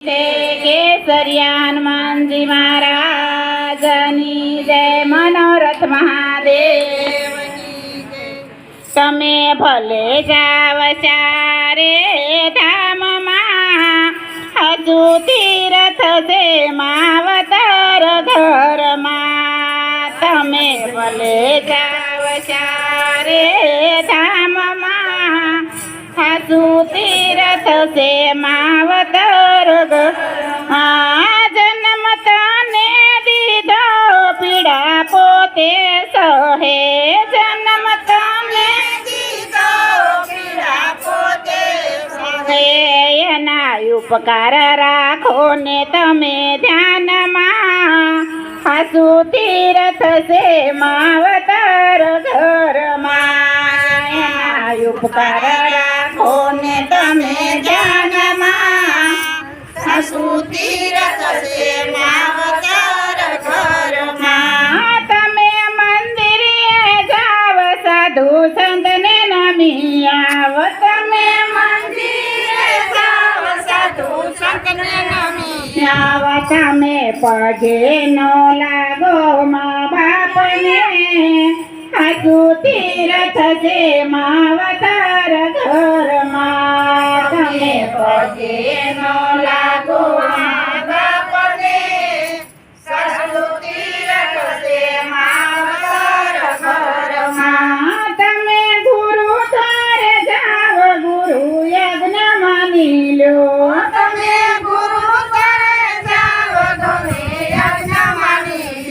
કેસરિયા હનુમાનજી મહારાજની જય, મનોરથ મહાદેવ તમે ભલે જાવ ચારે ધામમાં, હજુ તીરથ છે માવતર ઘરમાં. તમે ભલે જાવ ચારે ધામમાં, હજુ તીરથ છે માવતર આ જન્મ તને દીધો, પીડા પોતે સહે. જન્મ તને હે એના ઉપકાર રાખો ને તમે ધ્યાનમાં. હાસુ તીરથ છે માવતર ઘરમાં. એના ઉપકાર તમે મંદિરે જાવ સાધુ સંતને નમી આવ. તમે આવ. તમે પગે નો લાગો, મા બાપને. હાજુ તીરથ છે માવતર ઘરમાં. તમે પગે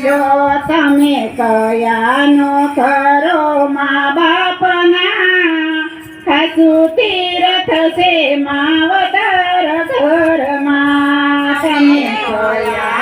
લો તમે કયાનો કરો મા બાપના સાસુ તીરથ છે માવતર ઘરમાં. તમે કયાનો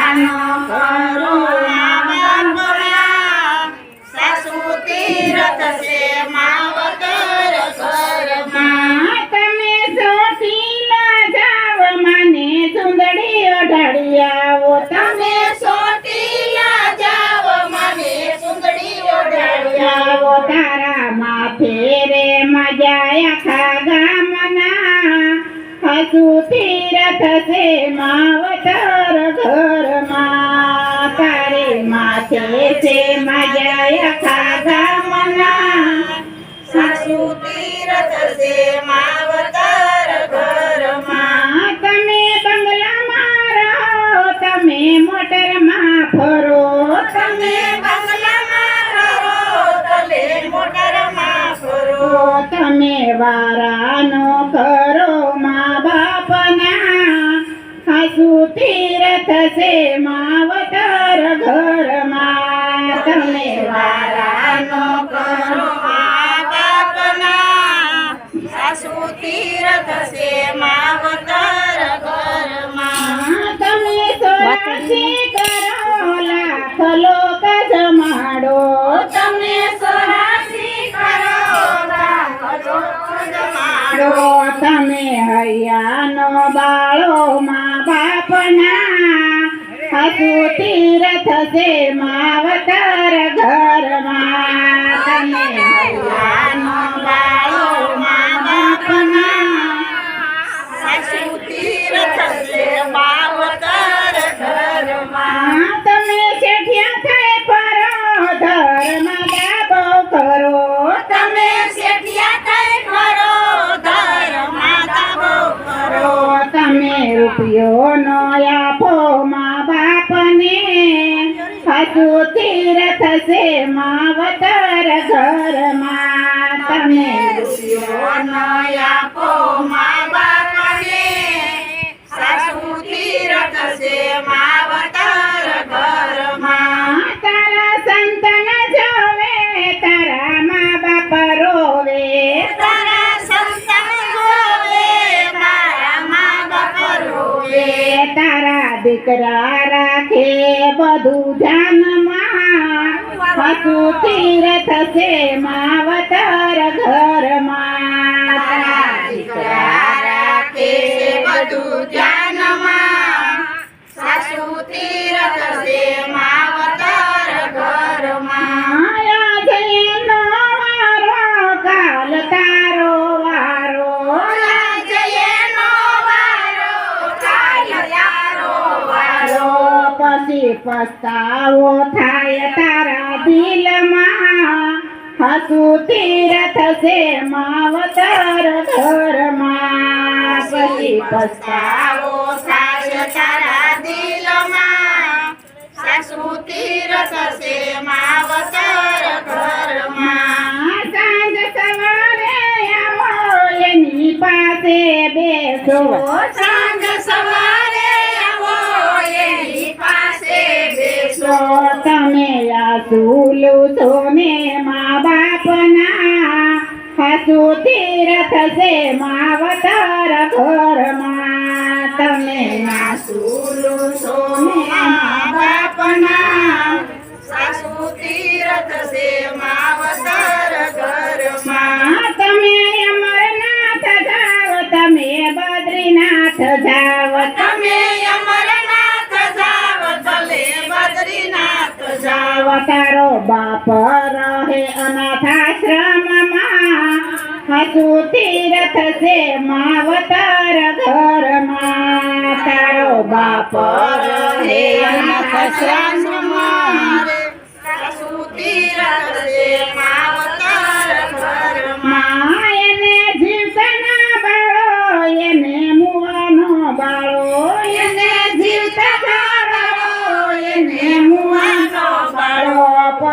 હસુ તીરથ છે માવતર ઘરમાં તારે માથે છે મજા આખા ગામના મા બાપના હાસુ તીરથ છે માવતર ઘરમાં તમે વારાનો કરો બાપના સાસુ તીરથ છે, માવતર. તીરથ છે માવતર ઘરમાં તમે શેઠિયા થાય પરો ધર્મ દાબો કરો. તમે શેઠિયા થાય પરો ધર્મ દાબો કરો. તમે રૂપિયો નો સાસુ થશે માવતર ઘરમાં તમે રૂપિયો નો દીકરા રાખે બધું ધ્યાનમાં. સાસુ તીરથ છે માવતર ઘરમાં. દીકરા રાખે બધું ધ્યાનમાં. પસ્તાવો થાય તારા દિલમાં હસું તીરથ છે માવતર ઘરમાં પછી પસ્તાવો થાય તારા દિલમાં સાસુ તીરથ છે માવતર ઘરમાં સાંજ સવારે આવો એની પાસે બેસો આ ઝૂલું છો ને મા બાપના હાસુ તીરથ છે માવતર ઘરમાં તમે આ ઝૂલું છો ને મા બાપના સાસુ તીરથ છે માવતર ઘરમાં તમે અમરનાથ જાવ તારો બાપ રહે અનાથાશ્રમમાં. હજુ તીરથ છે માવતાર ઘરમાં. તારો બાપ રહે અનાથાશ્રમમાં.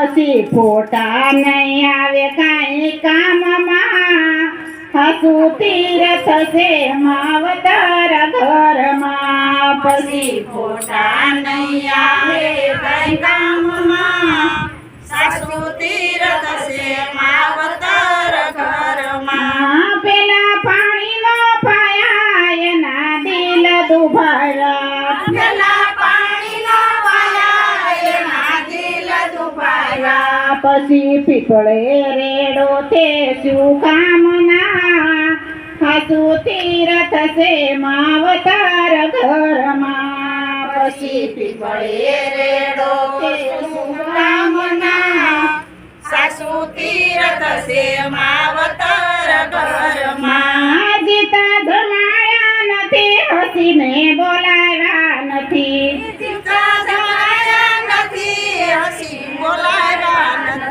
પછી ફોટા નહીં આવે કાંઈ કામમાં. હસુ તીરથ છે માવતર ઘરમાં. પછી ફોટા નહીં આવે કાંઈ કામમાં. પછી પીપળે રેડો તે શું કામના હાસુ તીરથ છે માવતાર ઘરમાં. પછી પીપળે રેડો તે શું કામના સાસુ તીરથ છે માવતાર ઘરમાં. જીતા ધમાયા નથી હસીને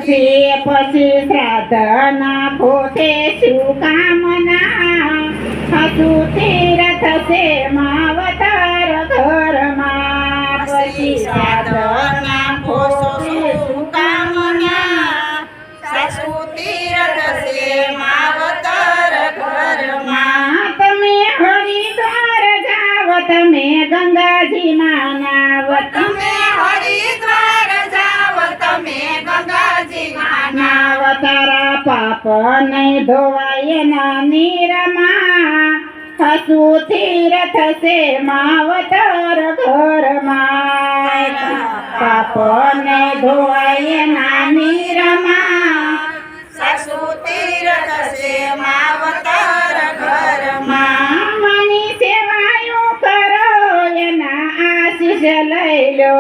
નથી પછી શ્રાદ્ધના પોતે શું કામના હસુ તીરથ છે માવતર ઘરમાં. પછી શ્રાદ્ધના પોતે શું કામના સાસુ તીરથ છે માવતાર ઘરમાં. તમે હરિદ્વાર જાવ તમે ગંગાજીમાં માનાવ તમે હરિદ્વાર જાવ તમે ગંગાજીમાં નાવ તારા પાપ નહીં ધોવાય ના નીરમાં હસુ તીરથ છે માવતર ઘરમાં. પાપ ને ધોવાય ના નીરમાં સાસુ તીરથ માવતર ઘરમાં. મની સેવાયો કરો, એના આશીષ લઈ લો.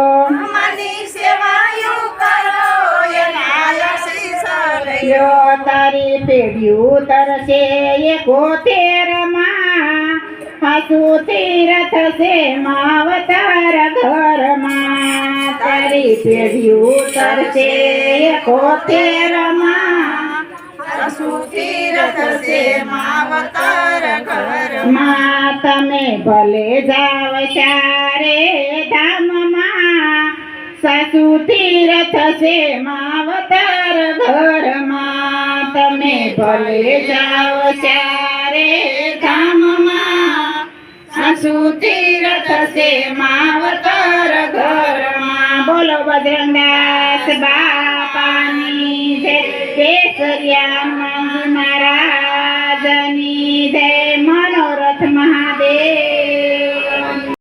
લો તારી પેઢ્યું તરશે એ કોતેરમાં હાસુ તીરથ છે માવતર ઘરમાં. તારી પેઢ્યું તરશે એ કોતેરમાં સાસુ તીરથ છે માવતર ઘરમાં. તમે ભલે જાવ ચારે ધામમાં સાસુ તીરથ છે માવતર ઘરમાં. તમે ભલે જાઓ ચારે ધામમાં. સાસુ તીરથ છે માવતર ઘરમાં. બોલો બજરંગદાસ બાપાની જય. કેસરિયા મહારાજની જય. મનોરથ મહાદેવ.